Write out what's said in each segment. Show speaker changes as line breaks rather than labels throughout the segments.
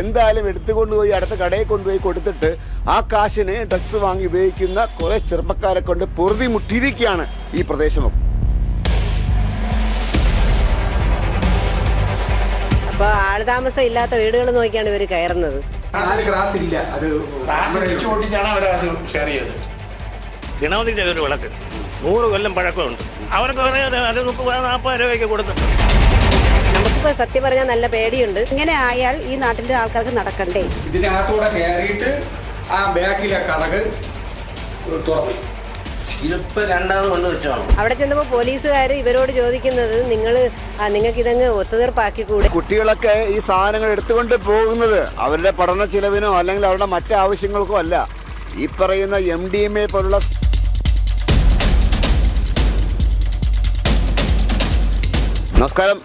എന്തായാലും എടുത്തുകൊണ്ടുപോയി അടുത്ത കടയിൽ കൊണ്ടുപോയി കൊടുത്തിട്ട് ആ കാശിന് ഡ്രഗ്സ് വാങ്ങി ഉപയോഗിക്കുന്ന കുറെ ചെറുപ്പക്കാരെ കൊണ്ട് പൊറുതി മുട്ടിയിരിക്കുകയാണ് ഈ പ്രദേശമൊക്കെ
അപ്പൊ ആൾതാമസം ഇല്ലാത്ത വീടുകൾ നോക്കിയാണ് ഇവർ കയറുന്നത്.
ഗണപതിയുടെ ഒരു വിളക്ക്. നൂറ് കൊല്ലം പഴക്കമുണ്ട്. അവർക്ക് നാൽപ്പത് രൂപയ്ക്ക് കൊടുത്തു
നമുക്കിപ്പോ സത്യം പറഞ്ഞാൽ നല്ല പേടിയുണ്ട്.
ഇങ്ങനെ ആയാൽ ഈ നാട്ടിലെ ആൾക്കാർക്ക് നടക്കണ്ടേ?
ഇതിനകത്തൂടെ കയറിയിട്ട് ആ ബാക്കിലെ കടക് തുറന്നു.
അവിടെ ചെന്നപ്പോ പോലീസുകാർ ഇവരോട് ചോദിക്കുന്നത് നിങ്ങൾ നിങ്ങൾക്ക് ഇതങ്ങ് ഒത്തുതീർപ്പാക്കി കൂടെ
കുട്ടികളൊക്കെ ഈ സാധനങ്ങൾ എടുത്തുകൊണ്ട് പോകുന്നത് അവരുടെ പഠന ചിലവിനോ അല്ലെങ്കിൽ അവരുടെ മറ്റ് ആവശ്യങ്ങൾക്കോ അല്ല. ഈ പറയുന്ന എം ഡി എം എ പോലുള്ള നമസ്കാരം.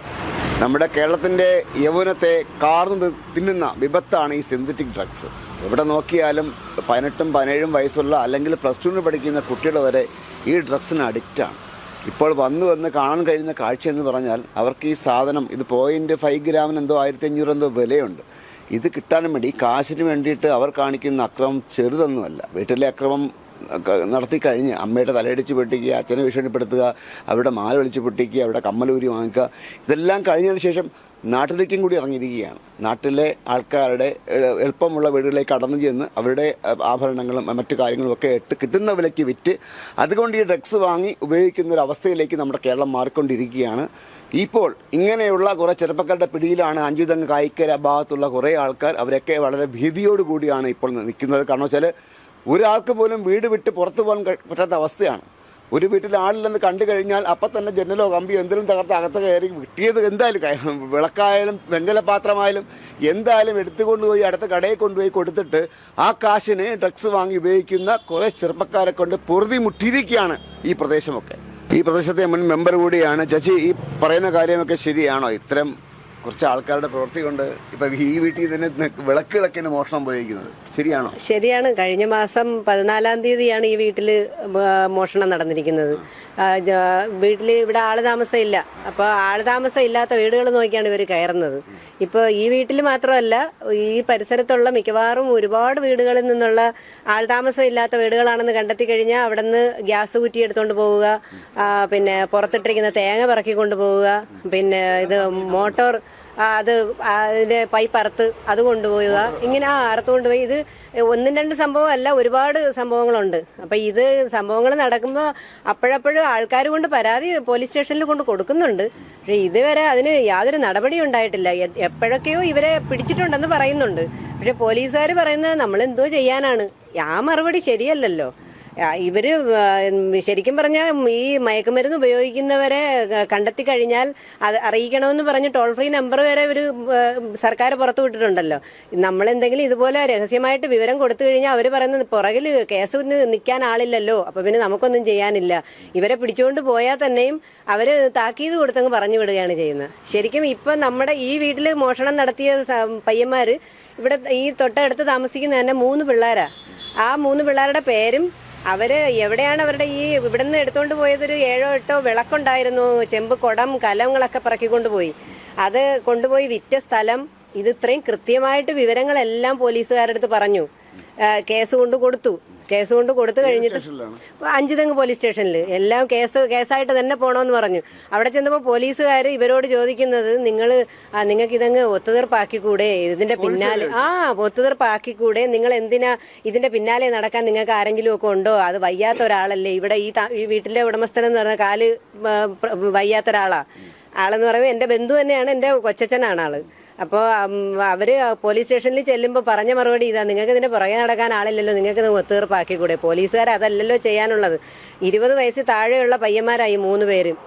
നമ്മുടെ കേരളത്തിന്റെ യൗവനത്തെ കാർന്ന് തിന്നുന്ന വിപത്താണ് ഈ സിന്തറ്റിക് ഡ്രഗ്സ്. എവിടെ നോക്കിയാലും പതിനെട്ടും പതിനേഴും വയസ്സുള്ള അല്ലെങ്കിൽ പ്ലസ് ടുവിന് പഠിക്കുന്ന കുട്ടികൾ വരെ ഈ ഡ്രഗ്സിന് അഡിക്റ്റാണ് ഇപ്പോൾ വന്നു വന്ന് കാണാൻ കഴിയുന്ന കാഴ്ച എന്ന് പറഞ്ഞാൽ അവർക്ക് ഈ സാധനം ഇത് പോയിന്റ് ഫൈവ് ഗ്രാമിന് എന്തോ ആയിരത്തി അഞ്ഞൂറ് എന്തോ വിലയുണ്ട്. ഇത് കിട്ടാനും വേണ്ടി കാശിന് വേണ്ടിയിട്ട് അവർ കാണിക്കുന്ന അക്രമം ചെറുതൊന്നുമല്ല. വീട്ടിലെ അക്രമം നടത്തി കഴിഞ്ഞ് അമ്മയുടെ തലയടിച്ച് പൊട്ടിക്കുക അച്ഛനെ ഭീഷണിപ്പെടുത്തുക അവരുടെ മാല വിളിച്ച് പൊട്ടിക്കുക അവരുടെ കമ്മലൂരി വാങ്ങിക്കുക ഇതെല്ലാം കഴിഞ്ഞതിന് ശേഷം നാട്ടിലേക്കും കൂടി ഇറങ്ങിയിരിക്കുകയാണ്. നാട്ടിലെ ആൾക്കാരുടെ എളുപ്പമുള്ള വീടുകളിലേക്ക് കടന്നു ചെന്ന് അവരുടെ ആഭരണങ്ങളും മറ്റു കാര്യങ്ങളും ഒക്കെ ഇട്ട് കിട്ടുന്ന വിലയ്ക്ക് വിറ്റ് അതുകൊണ്ട് ഈ ഡ്രഗ്സ് വാങ്ങി ഉപയോഗിക്കുന്ന ഒരു അവസ്ഥയിലേക്ക് നമ്മുടെ കേരളം മാറിക്കൊണ്ടിരിക്കുകയാണ്. ഇപ്പോൾ ഇങ്ങനെയുള്ള കുറേ ചെറുപ്പക്കാരുടെ പിടിയിലാണ് അഞ്ചുതങ്ങ് കായിക്കര ഭാഗത്തുള്ള കുറേ ആൾക്കാർ അവരൊക്കെ വളരെ ഭീതിയോടുകൂടിയാണ് ഇപ്പോൾ നിൽക്കുന്നത്. കാരണം വെച്ചാൽ ഒരാൾക്ക് പോലും വീട് വിട്ട് പുറത്തു പോകാൻ പറ്റാത്ത അവസ്ഥയാണ്. ഒരു വീട്ടിൽ ആളില്ലെന്ന് കണ്ടു കഴിഞ്ഞാൽ അപ്പം തന്നെ ജനലോ കമ്പിയോ എന്തെങ്കിലും തകർത്ത് അകത്ത് കയറി കിട്ടിയത് എന്തായാലും വിളക്കായാലും വെങ്കലപാത്രമായാലും എന്തായാലും എടുത്തുകൊണ്ടുപോയി അടുത്ത കടയിൽ കൊണ്ടുപോയി കൊടുത്തിട്ട് ആ കാശിന് ഡ്രഗ്സ് വാങ്ങി ഉപയോഗിക്കുന്ന കുറേ ചെറുപ്പക്കാരെ കൊണ്ട് പൊറുതി മുട്ടിയിരിക്കുകയാണ് ഈ പ്രദേശമൊക്കെ. ഈ പ്രദേശത്തെ മുൻ മെമ്പർ കൂടിയാണ്. ചേച്ചി ഈ പറയുന്ന കാര്യമൊക്കെ ശരിയാണോ? ഇത്തരം കുറച്ച് ആൾക്കാരുടെ പ്രവൃത്തി കൊണ്ട് ഇപ്പം ഈ വീട്ടിൽ തന്നെ വിളക്കിളക്കിന് മോഷണം പോയിരിക്കുന്നത് ശരിയാണോ?
ശരിയാണ്. കഴിഞ്ഞ മാസം പതിനാലാം തീയതിയാണ് ഈ വീട്ടിൽ മോഷണം നടന്നിരിക്കുന്നത്. വീട്ടിൽ ഇവിടെ ആൾ താമസമില്ല. അപ്പോൾ ആൾ താമസം ഇല്ലാത്ത വീടുകൾ നോക്കിയാണ് ഇവർ കയറുന്നത്. ഇപ്പോൾ ഈ വീട്ടിൽ മാത്രമല്ല ഈ പരിസരത്തുള്ള മിക്കവാറും ഒരുപാട് വീടുകളിൽ നിന്നുള്ള ആൾ താമസം ഇല്ലാത്ത വീടുകളാണെന്ന് കണ്ടെത്തി കഴിഞ്ഞാൽ അവിടെ നിന്ന് ഗ്യാസ് കുറ്റി എടുത്തുകൊണ്ട് പോവുക പിന്നെ പുറത്തിട്ടിരിക്കുന്ന തേങ്ങ പറക്കി പോവുക പിന്നെ ഇത് മോട്ടോർ അത് അതിന്റെ പൈപ്പ് അറുത്ത് അത് കൊണ്ടുപോവുക. ഇങ്ങനെ ആ അറുത്ത് കൊണ്ടുപോയി. ഇത് ഒന്നും രണ്ട് സംഭവമല്ല ഒരുപാട് സംഭവങ്ങളുണ്ട്. അപ്പൊ ഇത് സംഭവങ്ങൾ നടക്കുമ്പോൾ അപ്പോഴപ്പോഴും ആൾക്കാർ കൊണ്ട് പരാതി പോലീസ് സ്റ്റേഷനിൽ കൊണ്ട് കൊടുക്കുന്നുണ്ട്. പക്ഷെ ഇതുവരെ അതിന് യാതൊരു നടപടിയും ഉണ്ടായിട്ടില്ല. എപ്പോഴൊക്കെയോ ഇവരെ പിടിച്ചിട്ടുണ്ടെന്ന് പറയുന്നുണ്ട്. പക്ഷെ പോലീസുകാർ പറയുന്നത് നമ്മൾ എന്തോ ചെയ്യാനാണ്. ആ മറുപടി ശരിയല്ലല്ലോ. ഇവർ ശരിക്കും പറഞ്ഞാൽ ഈ മയക്കുമരുന്ന് ഉപയോഗിക്കുന്നവരെ കണ്ടെത്തി കഴിഞ്ഞാൽ അത് അറിയിക്കണമെന്ന് പറഞ്ഞ് ടോൾ ഫ്രീ നമ്പർ വരെ ഒരു സർക്കാർ പുറത്തു വിട്ടിട്ടുണ്ടല്ലോ. നമ്മൾ എന്തെങ്കിലും ഇതുപോലെ രഹസ്യമായിട്ട് വിവരം കൊടുത്തു കഴിഞ്ഞാൽ അവർ പറയുന്നത് പുറകിൽ കേസ് നിൽക്കാൻ ആളില്ലല്ലോ അപ്പൊ പിന്നെ നമുക്കൊന്നും ചെയ്യാനില്ല. ഇവരെ പിടിച്ചുകൊണ്ട് പോയാൽ തന്നെയും അവർ താക്കീത് കൊടുത്തങ്ങ് പറഞ്ഞു വിടുകയാണ് ചെയ്യുന്നത്. ശരിക്കും ഇപ്പൊ നമ്മുടെ ഈ വീട്ടിൽ മോഷണം നടത്തിയ പയ്യന്മാര് ഇവിടെ ഈ തൊട്ടടുത്ത് താമസിക്കുന്ന തന്നെ മൂന്ന് പിള്ളേരാ. ആ മൂന്ന് പിള്ളേരുടെ പേരും അവർ എവിടെയാണ് അവരുടെ ഈ ഇവിടുന്ന് എടുത്തുകൊണ്ട് പോയതൊരു ഏഴോ എട്ടോ വിളക്കുണ്ടായിരുന്നു. ചെമ്പ് കുടം കലങ്ങളൊക്കെ പറക്കിക്കൊണ്ടുപോയി അത് കൊണ്ടുപോയി വിറ്റ സ്ഥലം. ഇത് ഇത്രയും കൃത്യമായിട്ട് വിവരങ്ങളെല്ലാം പോലീസുകാരുടെ അടുത്ത് പറഞ്ഞു കേസ് കൊണ്ടു കൊടുത്തു. കേസ് കൊണ്ട് കൊടുത്തു കഴിഞ്ഞിട്ട് അഞ്ചുതെങ്ങ് പോലീസ് സ്റ്റേഷനിൽ എല്ലാം കേസ് കേസായിട്ട് തന്നെ പോകണമെന്ന് പറഞ്ഞു. അവിടെ ചെന്നപ്പോൾ പോലീസുകാർ ഇവരോട് ചോദിക്കുന്നത് നിങ്ങൾ നിങ്ങൾക്ക് ഇതങ്ങ് ഒത്തുതീർപ്പാക്കിക്കൂടെ? ഇതിന്റെ പിന്നാലെ ആ ഒത്തുതീർപ്പാക്കിക്കൂടെ? നിങ്ങൾ എന്തിനാ ഇതിന്റെ പിന്നാലെ നടക്കാൻ നിങ്ങൾക്ക് ആരെങ്കിലും ഒക്കെ ഉണ്ടോ? അത് വയ്യാത്ത ഒരാളല്ലേ? ഇവിടെ ഈ വീട്ടിലെ ഉടമസ്ഥൻ എന്ന് പറഞ്ഞ കാൽ വയ്യാത്ത ഒരാളാ. ആളെന്ന് പറയുമ്പോൾ എന്റെ ബന്ധു തന്നെയാണ് എന്റെ കൊച്ചച്ഛനാണ് ആൾ. അപ്പോൾ അവർ പോലീസ് സ്റ്റേഷനിൽ ചെല്ലുമ്പോൾ പറഞ്ഞ മറുപടി ഇതാ നിങ്ങൾക്ക് ഇതിന്റെ പുറകെ നടക്കാൻ ആളില്ലല്ലോ നിങ്ങൾക്ക് ഇത് ഒത്തീർപ്പാക്കിക്കൂടെ പോലീസുകാർ അതല്ലല്ലോ ചെയ്യാനുള്ളത്. ഇരുപത് വയസ്സ് താഴെയുള്ള പയ്യന്മാരായി മൂന്ന് പേരും.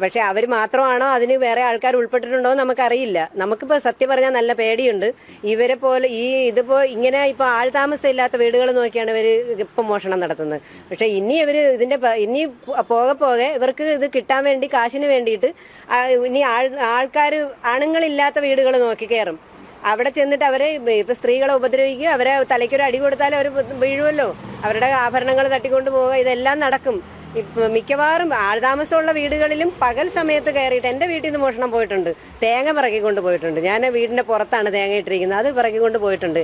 പക്ഷെ അവർ മാത്രമാണോ അതിന് വേറെ ആൾക്കാർ ഉൾപ്പെട്ടിട്ടുണ്ടോ നമുക്കറിയില്ല. നമുക്കിപ്പോൾ സത്യം പറഞ്ഞാൽ നല്ല പേടിയുണ്ട്. ഇവരെ പോലെ ഈ ഇതിപ്പോ ഇങ്ങനെ ഇപ്പോൾ ആൾ താമസം ഇല്ലാത്ത വീടുകൾ നോക്കിയാണ് ഇവർ ഇപ്പം മോഷണം നടത്തുന്നത്. പക്ഷെ ഇനി ഇവർ ഇതിന്റെ ഇനി പോകെ പോകെ ഇവർക്ക് ഇത് കിട്ടാൻ വേണ്ടി കാശിന് വേണ്ടിയിട്ട് ഇനി ആൾ ആൾക്കാർ ആണുങ്ങളില്ലാത്ത വീടുകൾ നോക്കി കയറും അവിടെ ചെന്നിട്ട് അവരെ ഇപ്പൊ സ്ത്രീകളെ ഉപദ്രവിക്കുക അവരെ തലയ്ക്കൊരു അടി കൊടുത്താൽ അവർ വീഴുമല്ലോ അവരുടെ ആഭരണങ്ങൾ തട്ടിക്കൊണ്ട് പോവുക ഇതെല്ലാം നടക്കും. മിക്കവാറും ആൾതാമസമുള്ള വീടുകളിലും പകൽ സമയത്ത് കയറിയിട്ട് എന്റെ വീട്ടിൽ നിന്ന് മോഷണം പോയിട്ടുണ്ട്. തേങ്ങ പിറക്കിക്കൊണ്ട് പോയിട്ടുണ്ട്. ഞാൻ വീടിന്റെ പുറത്താണ് തേങ്ങ ഇട്ടിരിക്കുന്നത്. അത് പിറക്കിക്കൊണ്ട് പോയിട്ടുണ്ട്.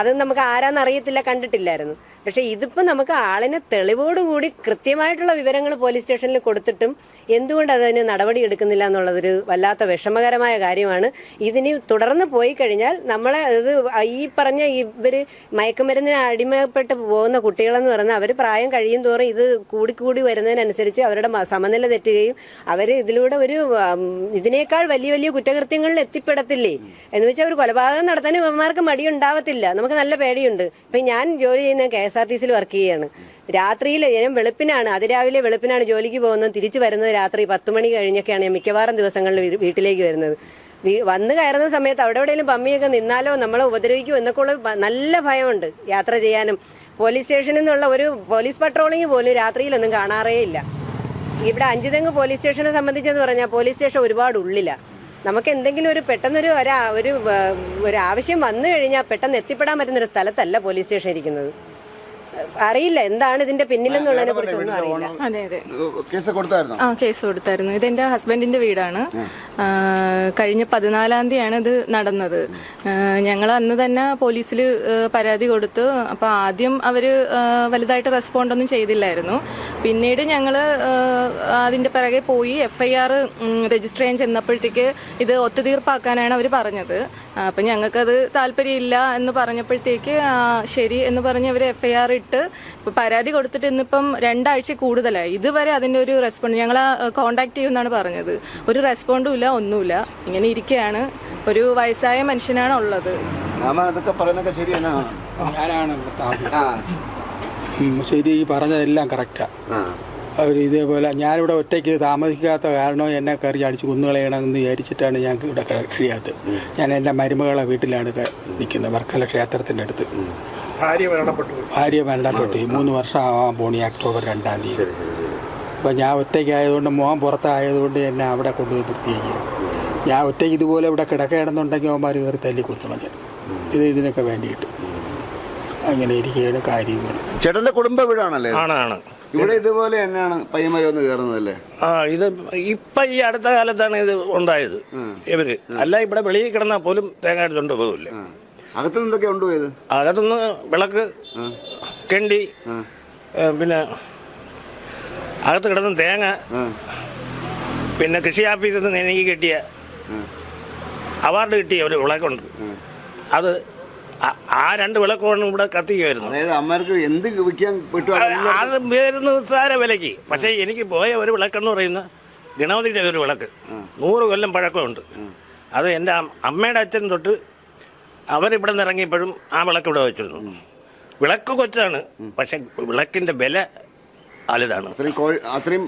അത് നമുക്ക് ആരാന്നറിയത്തില്ല കണ്ടിട്ടില്ലായിരുന്നു. പക്ഷെ ഇതിപ്പോൾ നമുക്ക് ആളിനെ തെളിവോടുകൂടി കൃത്യമായിട്ടുള്ള വിവരങ്ങൾ പോലീസ് സ്റ്റേഷനിൽ കൊടുത്തിട്ടും എന്തുകൊണ്ട് അതിന് നടപടി എടുക്കുന്നില്ല എന്നുള്ളതൊരു വല്ലാത്ത വിഷമകരമായ കാര്യമാണ്. ഇതിന് തുടർന്ന് പോയി കഴിഞ്ഞാൽ നമ്മളെ ഇത് ഈ പറഞ്ഞ ഇവർ മയക്കുമരുന്നിന് അടിമപ്പെട്ട് പോകുന്ന കുട്ടികളെന്ന് പറഞ്ഞാൽ അവർ പ്രായം കഴിയും തോറും ഇത് കൂടിക്കൂടി വരുന്നതിനനുസരിച്ച് അവരുടെ സമനില തെറ്റുകയും അവർ ഇതിലൂടെ ഒരു ഇതിനേക്കാൾ വലിയ വലിയ കുറ്റകൃത്യങ്ങളിൽ എത്തിപ്പെടത്തില്ലേ? എന്ന് വെച്ചാൽ ഒരു കൊലപാതകം നടത്താൻ ഇവന്മാർക്ക് മടിയുണ്ടാവത്തില്ല. നമുക്ക് നല്ല പേടിയുണ്ട്. ഇപ്പം ഞാൻ ജോലി ചെയ്യുന്ന കെ എസ് ആർ ടി സിയിൽ വർക്ക് ചെയ്യാണ്. രാത്രിയിൽ ഞാൻ വെളുപ്പിനാണ് അതിരാവിലെ വെളുപ്പിനാണ് ജോലിക്ക് പോകുന്നത്. തിരിച്ചു വരുന്നത് രാത്രി പത്ത് മണി കഴിഞ്ഞൊക്കെയാണ് ഞാൻ മിക്കവാറും ദിവസങ്ങളിൽ വീട്ടിലേക്ക് വരുന്നത്. വന്നു കയറുന്ന സമയത്ത് അവിടെ എവിടെയെങ്കിലും പമ്മിയൊക്കെ നിന്നാലോ നമ്മളെ ഉപദ്രവിക്കുമോ എന്നൊക്കെ ഉള്ള നല്ല ഭയമുണ്ട് യാത്ര ചെയ്യാനും. പോലീസ് സ്റ്റേഷനിൽ നിന്നുള്ള ഒരു പോലീസ് പട്രോളിംഗ് പോലും രാത്രിയിലൊന്നും കാണാറേ ഇല്ല. ഇവിടെ അഞ്ചുതെങ്ങ് പോലീസ് സ്റ്റേഷനെ സംബന്ധിച്ചെന്ന് പറഞ്ഞാൽ പോലീസ് സ്റ്റേഷൻ ഒരുപാട് ഉള്ളിലാണ് നമുക്ക് എന്തെങ്കിലും ഒരു പെട്ടെന്നൊരു ഒരു ഒരു ആവശ്യം വന്നു കഴിഞ്ഞാൽ പെട്ടെന്ന് എത്തിപ്പെടാൻ പറ്റുന്ന ഒരു സ്ഥലത്തല്ല പോലീസ് സ്റ്റേഷൻ ഇരിക്കുന്നത്. അറിയില്ല. എന്താണ് ഇതിന്റെ പിന്നിലെന്നുള്ളതിനെ കുറിച്ചൊന്നും അറിയില്ല.
അതെ അതെ.
കേസ് കൊടുത്തായിരുന്നു?
ആ കേസ് കൊടുത്തായിരുന്നു. ഇതെന്റെ ഹസ്ബൻഡിന്റെ വീടാണ്. ആ, കഴിഞ്ഞ പതിനാലാം തീയതിയാണ് ഇത് നടന്നത്. ഞങ്ങൾ അന്ന് തന്നെ പോലീസിൽ പരാതി കൊടുത്തു അപ്പൊ ആദ്യം അവർ വലുതായിട്ട് റെസ്പോണ്ട് ഒന്നും ചെയ്തില്ലായിരുന്നു. പിന്നീട് ഞങ്ങൾ അതിന്റെ പിറകെ പോയി എഫ്ഐആർ ഐ ആർ രജിസ്റ്റർ ചെയ്യാൻ ചെന്നപ്പോഴത്തേക്ക് ഇത് ഒത്തുതീർപ്പാക്കാനാണ് അവർ പറഞ്ഞത്. അപ്പൊ ഞങ്ങൾക്കത് താല്പര്യമില്ല എന്ന് പറഞ്ഞപ്പോഴത്തേക്ക് ആ, ശരി എന്ന് പറഞ്ഞ് അവർ എഫ്ഐആർ ഐ ആർ ഇട്ട്. ഇപ്പൊ പരാതി കൊടുത്തിട്ട് ഇന്നിപ്പം രണ്ടാഴ്ച കൂടുതലായി. ഇതുവരെ അതിന്റെ ഒരു റെസ്പോണ്ട് ഞങ്ങൾ കോണ്ടാക്ട് ചെയ്യുമെന്നാണ് പറഞ്ഞത്. ഒരു റെസ്പോണ്ടും ഇല്ല ഒന്നുമില്ല. ഇങ്ങനെ ഇരിക്കുകയാണ് ഒരു വയസ്സായ മനുഷ്യനാണ് ഉള്ളത്.
അതൊക്കെ പറയുന്നൊക്കെ ശരി
ഞാനാണ് ഈ പറഞ്ഞതെല്ലാം കറക്റ്റാണ് അവർ ഇതേപോലെ ഞാനിവിടെ ഒറ്റയ്ക്ക് താമസിക്കാത്ത കാരണം എന്നെ കയറി അടിച്ച് കുന്നുകളയണമെന്ന് വിചാരിച്ചിട്ടാണ് ഞാൻ ഇവിടെ കഴിയാത്തത്. ഞാൻ എന്റെ മരുമകളെ വീട്ടിലാണ് നിൽക്കുന്നത് വർക്കല ക്ഷേത്രത്തിന്റെ അടുത്ത്.
ഭാര്യ മരണപ്പെട്ടു.
മൂന്ന് വർഷം ആവാൻ പോണി ഒക്ടോബർ രണ്ടാം തീയതി. അപ്പം ഞാൻ ഒറ്റയ്ക്കായതുകൊണ്ട് മോൻ പുറത്തായതുകൊണ്ട് എന്നെ അവിടെ കൊണ്ടുപോയി നിർത്തിയേക്കുക ഞാൻ ഒറ്റയ്ക്ക് ഇതുപോലെ ഇവിടെ കിടക്കുകയാണെന്നുണ്ടെങ്കിൽ അവന്മാർ കയറി തല്ലി കുത്തണം ഞാൻ. ഇത് ഇതിനൊക്കെ വേണ്ടിയിട്ട്. അങ്ങനെ ഇരിക്കുകയാണ് കാര്യങ്ങൾ.
ചേട്ടന്റെ കുടുംബ വീടാണല്ലേ ഇത്?
ആണ് ആണ്.
ഇവിടെ ഇതുപോലെ തന്നെയാണ് പയ്യന്മാർ വന്ന് കയറുന്നതല്ലേ?
ആ ഇത് ഇപ്പൊ ഈ അടുത്ത കാലത്താണ് ഇത് ഉണ്ടായത്. ഇവർ. അല്ല ഇവിടെ വെളിയിൽ കിടന്നാൽ പോലും തേങ്ങ എടുത്തോണ്ട് പോകില്ല.
അകത്ത് നിന്നൊക്കെ ഇത്
അകത്തുനിന്ന് വിളക്ക് കെണ്ടി പിന്നെ അകത്ത് കിടന്ന തേങ്ങ പിന്നെ കൃഷി ആഫീസിൽ നിന്ന് എനിക്ക് കിട്ടിയ അവാർഡ് കിട്ടിയ ഒരു വിളക്കുണ്ട് അത് ആ- രണ്ട് വിളക്കുമാണ് ഇവിടെ കത്തിക്കുമായിരുന്നു. അത് വരുന്ന സാര വിലയ്ക്ക്. പക്ഷേ എനിക്ക് പോയ ഒരു വിളക്കെന്ന് പറയുന്ന ഗണപതിയുടെ ഒരു വിളക്ക്. നൂറ് കൊല്ലം പഴക്കമുണ്ട്. അത് എന്റെ അമ്മയുടെ അച്ഛൻ തൊട്ട് അവരിവിടെ നിന്ന് ഇറങ്ങിയപ്പോഴും ആ വിളക്ക് ഇവിടെ വെച്ചിരുന്നു. വിളക്ക് കൊച്ചാണ്. പക്ഷെ വിളക്കിന്റെ വില അലുതാണ്.
അത്രയും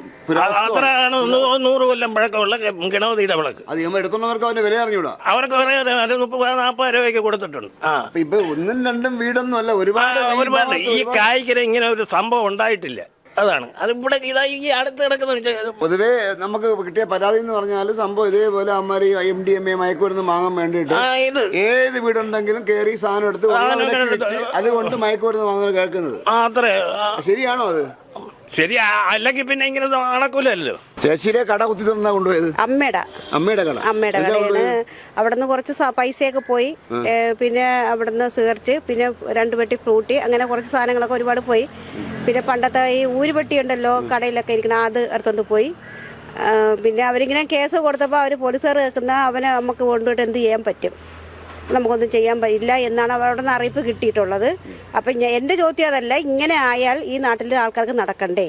അത്രയാണ് നൂറ് കൊല്ലം പഴക്കമുള്ള ഗണപതിയുടെ വിളക്ക്.
അത് എടുത്തുള്ളവർക്ക് അവന്റെ വില അറിഞ്ഞൂടാ.
അവർക്ക് ഒരു മുപ്പത് നാൽപ്പത് രൂപയ്ക്ക് കൊടുത്തിട്ടുണ്ട്. ആ.
ഇപ്പൊ ഒന്നും രണ്ടും വീടൊന്നും അല്ല. ഒരുപാട് ഈ
ഒരുപാട്. ഈ കായ്ക്കര ഇങ്ങനെ ഒരു സംഭവം ഉണ്ടായിട്ടില്ല. അതാണ്. അത് ഇവിടെ ഇതാ ഈ അടുത്ത് കിടക്കുന്ന
പൊതുവേ നമുക്ക് കിട്ടിയ പരാതി എന്ന് പറഞ്ഞാൽ സംഭവം ഇതേപോലെ അമ്മമാർ എം ഡി എം എ മയക്കുമരുന്ന് വാങ്ങാൻ വേണ്ടിയിട്ട്
ആ ഇത്.
ഏത് വീടുണ്ടെങ്കിലും കേറി സാധനം എടുത്ത് അതുകൊണ്ട് മയക്കുമരുന്ന് വാങ്ങുന്നത് കേൾക്കുന്നത്.
അത്രേ.
ശരിയാണോ അത്?
ശരി അല്ലെങ്കിൽ പിന്നെ ഇങ്ങനെ നടക്കൂലല്ലോ.
ചേച്ചിയുടെ കട കുത്തി തന്നാ കൊണ്ടുപോയത്?
അമ്മയുടെ
അമ്മയുടെ കട.
അമ്മയുടെ കടയാണ്. അവിടുന്ന് കുറച്ച് പൈസയൊക്കെ പോയി. പിന്നെ അവിടുന്ന് നിന്ന് സിഗരറ്റ് പിന്നെ രണ്ട് പെട്ടി ഫ്രൂട്ടി അങ്ങനെ കുറച്ച് സാധനങ്ങളൊക്കെ ഒരുപാട് പോയി. പിന്നെ പണ്ടത്തെ ഈ ഊരുപെട്ടി ഉണ്ടല്ലോ കടയിലൊക്കെ ഇരിക്കണം അത് എടുത്തോണ്ട് പോയി. പിന്നെ അവരിങ്ങനെ കേസ് കൊടുത്തപ്പോൾ അവർ പോലീസുകാർ കേൾക്കുന്ന അവനെ നമുക്ക് കൊണ്ടുപോയിട്ട് എന്ത് ചെയ്യാൻ പറ്റും? നമുക്കൊന്നും ചെയ്യാൻ പറ്റില്ല എന്നാണ് അവരോട് നിന്ന് അറിയിപ്പ് കിട്ടിയിട്ടുള്ളത്. അപ്പം എന്റെ ചോദ്യം അതല്ല ഇങ്ങനെ ആയാൽ ഈ നാട്ടിലെ ആൾക്കാർക്ക് നടക്കണ്ടേ?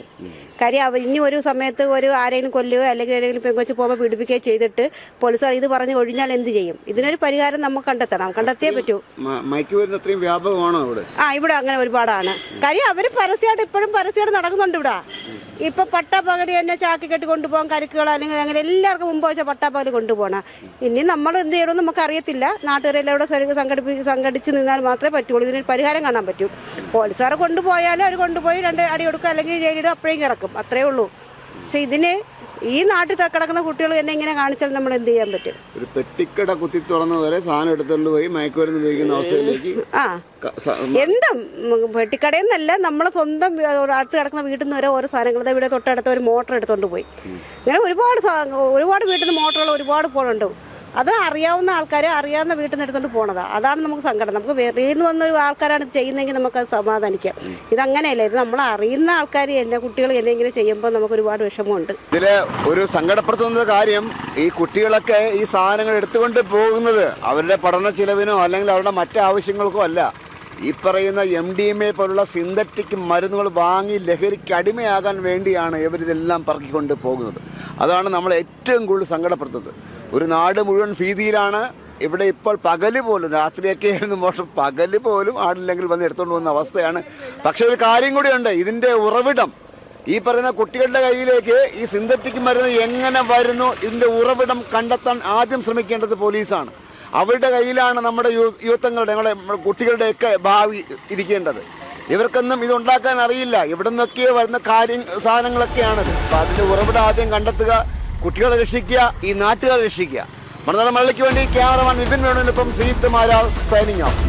കാര്യം അവർ ഇനി ഒരു സമയത്ത് ഒരു ആരെങ്കിലും കൊല്ലുകയോ അല്ലെങ്കിൽ ഏതെങ്കിലും പെങ്കൊച്ച് പോകുമ്പോൾ പീഡിപ്പിക്കുകയോ ചെയ്തിട്ട് പോലീസുകാർ ഇത് പറഞ്ഞ് ഒഴിഞ്ഞാൽ എന്ത് ചെയ്യും? ഇതിനൊരു പരിഹാരം നമുക്ക് കണ്ടെത്തണം. കണ്ടെത്തിയേ പറ്റൂ. ആ ഇവിടെ അങ്ങനെ ഒരുപാടാണ്. കാര്യം അവർ പരസ്യമായിട്ട് ഇപ്പോഴും പരസ്യമായിട്ട് നടക്കുന്നുണ്ട് ഇവിടെ. ഇപ്പൊ പട്ടാപ്പകൽ തന്നെ ചാക്കി കെട്ടി കൊണ്ടുപോകാൻ കരുക്കുകൾ അല്ലെങ്കിൽ അങ്ങനെ എല്ലാവർക്കും മുമ്പ് വെച്ചാൽ പട്ടാപ്പകൽ കൊണ്ടുപോകണം. ഇനി നമ്മൾ എന്ത് ചെയ്യണമെന്ന് നമുക്ക് അറിയത്തില്ല. നാട്ടുകാരെല്ലാം ഇവിടെ സംഘടിപ്പി സംഘടിച്ച് നിന്നാൽ മാത്രമേ പറ്റുള്ളൂ. ഇതിനൊരു പരിഹാരം കാണാൻ പറ്റൂ. പോലീസുകാരെ കൊണ്ടുപോയാലും അവർ കൊണ്ടുപോയി രണ്ട് അടി കൊടുക്കുക അല്ലെങ്കിൽ ജയിലിടും അപ്പോഴേക്കും ഇറക്കും. അത്രേ ഉള്ളൂ. പക്ഷെ ഇതിന് ഈ നാട്ടിൽ കിടക്കുന്ന കുട്ടികൾ എന്നെ ഇങ്ങനെ കാണിച്ചാൽ നമ്മൾ എന്ത് ചെയ്യാൻ പറ്റും?
ഒരു പെട്ടിക്കട കുത്തി തുറന്നു വരെ സാധനം എടുത്തുകൊണ്ട് പോയി മയക്കുമരുന്ന് ഉപയോഗിക്കുന്ന അവസ്ഥയിലേക്ക്
ആ. എന്തും പെട്ടിക്കടയെന്നല്ല നിന്നല്ല നമ്മളെ സ്വന്തം അടുത്ത് കിടക്കുന്ന വീട്ടിൽ നിന്ന് വരെ ഓരോ സാധനങ്ങൾ. ഇവിടെ തൊട്ടടുത്ത ഒരു മോട്ടർ എടുത്തുകൊണ്ട് പോയി. അങ്ങനെ ഒരുപാട് ഒരുപാട് വീട്ടിൽ നിന്ന് മോട്ടറുകൾ ഒരുപാട് പോണുണ്ട് അത് അറിയാവുന്ന ആൾക്കാർ അറിയാവുന്ന വീട്ടിൽ നിന്ന് എടുത്തോണ്ട് പോണതാ. അതാണ് നമുക്ക് സങ്കടം. നമുക്ക് വെളിയിൽ നിന്ന് വന്ന ഒരു ആൾക്കാരാണ് ചെയ്യുന്നതെങ്കിൽ നമുക്ക് അത് സമാധാനിക്കാം. ഇതങ്ങനെയല്ല ഇത് നമ്മൾ അറിയുന്ന ആൾക്കാർ എന്നെ കുട്ടികൾ എന്നെ ചെയ്യുമ്പോൾ നമുക്ക് ഒരുപാട് വിഷമമുണ്ട്.
ഇതിൽ ഒരു സങ്കടപ്പെടുത്തുന്ന കാര്യം ഈ കുട്ടികളൊക്കെ ഈ സാധനങ്ങൾ എടുത്തുകൊണ്ട് പോകുന്നത് അവരുടെ പഠന ചിലവിനോ അല്ലെങ്കിൽ അവരുടെ മറ്റ് ആവശ്യങ്ങൾക്കോ അല്ല. ഈ പറയുന്ന എം ഡി എം എ പോലുള്ള സിന്തറ്റിക് മരുന്നുകൾ വാങ്ങി ലഹരിക്ക് അടിമയാകാൻ വേണ്ടിയാണ് ഇവരിതെല്ലാം പറക്കിക്കൊണ്ട് പോകുന്നത്. അതാണ് നമ്മൾ ഏറ്റവും കൂടുതൽ സങ്കടപ്പെടുത്തുന്നത്. ഒരു നാട് മുഴുവൻ ഭീതിയിലാണ്. ഇവിടെ ഇപ്പോൾ പകൽ പോലും രാത്രിയൊക്കെ ആയിരുന്നു മോശം. പകൽ പോലും ആളില്ലെങ്കിൽ വന്ന് എടുത്തുകൊണ്ട് പോകുന്ന അവസ്ഥയാണ്. പക്ഷേ ഒരു കാര്യം കൂടിയുണ്ട്. ഇതിന്റെ ഉറവിടം ഈ പറയുന്ന കുട്ടികളുടെ കയ്യിലേക്ക് ഈ സിന്തറ്റിക് മരുന്ന് എങ്ങനെ വരുന്നു ഇതിന്റെ ഉറവിടം കണ്ടെത്താൻ ആദ്യം ശ്രമിക്കേണ്ടത് പോലീസാണ്. അവരുടെ കയ്യിലാണ് നമ്മുടെ യുവത്വങ്ങളുടെ ഞങ്ങളുടെ കുട്ടികളുടെയൊക്കെ ഭാവി ഇരിക്കേണ്ടത്. ഇവർക്കൊന്നും ഇതുണ്ടാക്കാൻ അറിയില്ല. ഇവിടെ നിന്നൊക്കെ വരുന്ന കാര്യം സാധനങ്ങളൊക്കെയാണത്. അപ്പൊ അതിന്റെ ഉറവിടം ആദ്യം കണ്ടെത്തുക കുട്ടികളെ രക്ഷിക്കുക ഈ നാട്ടുകാരെ രക്ഷിക്കുക. മണനാട് മലയ്ക്ക് വേണ്ടി ക്യാമറമാൻ വിപിൻ വേണുവിനൊപ്പം ശ്രീത്ത് സൈനിങ് ഓഫ്